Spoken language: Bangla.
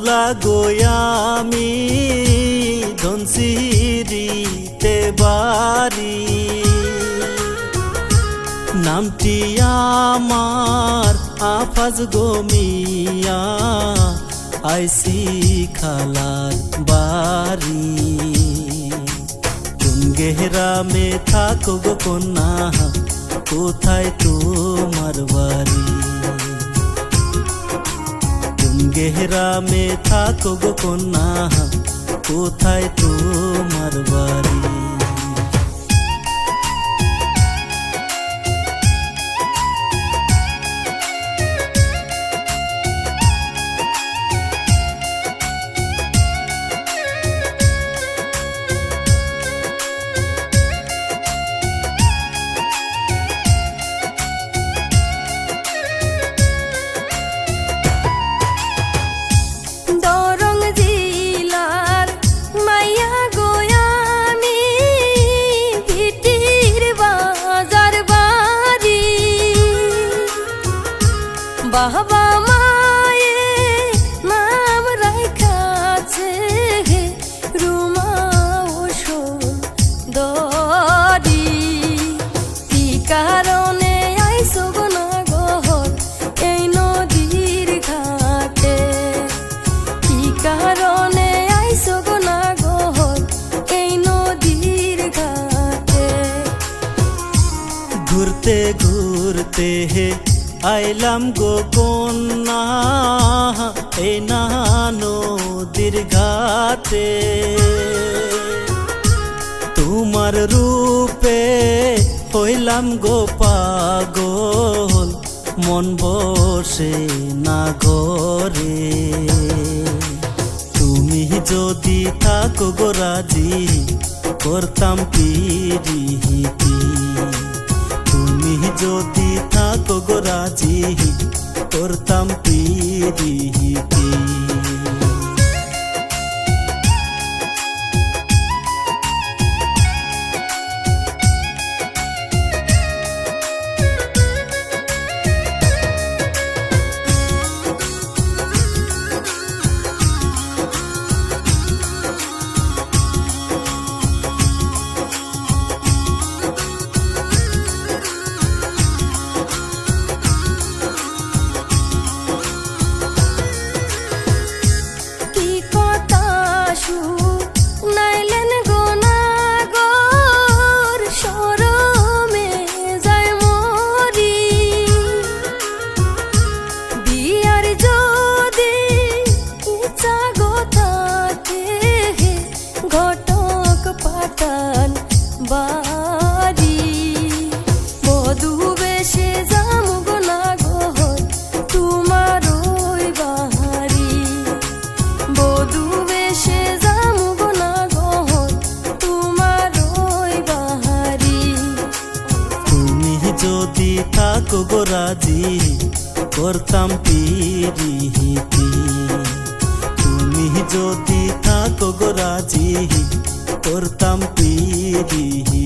একলা গোয়ামি ধনসিরিতে বাড়ি। নামটি আমার আফাজ গমিয়া আইসি খালার বাড়ি। কোন গেহরামে থাকো গো কন্যা, কোথায় তোমার বাড়ি? গেহরামে থাকো গো কন্যা কোথায় তোমার বাড়ি? বাবা মায়ে নাম রাখাছে রুমা ওষুধ দরি কি কারণে আইসো না গহর এই নদীর ঘাটে? কি কারণে আইসো না গহর এই নদীর ঘাটে? ঘুরতে ঘুরতে হে আইলাম গো কন্যা এই না নদীর ঘাটে তোমার রূপে হইলাম গো পাগল, মন বসে না ঘরে। তুমি যদি থাকো গো রাজি, করতাম তুমি যদি থাকো গো রাজি করতাম পিরিহিতি গো রাজি করতাম পিরিহিতি। তুমি যদি থাকো গো রাজি করতাম পিরিহিতি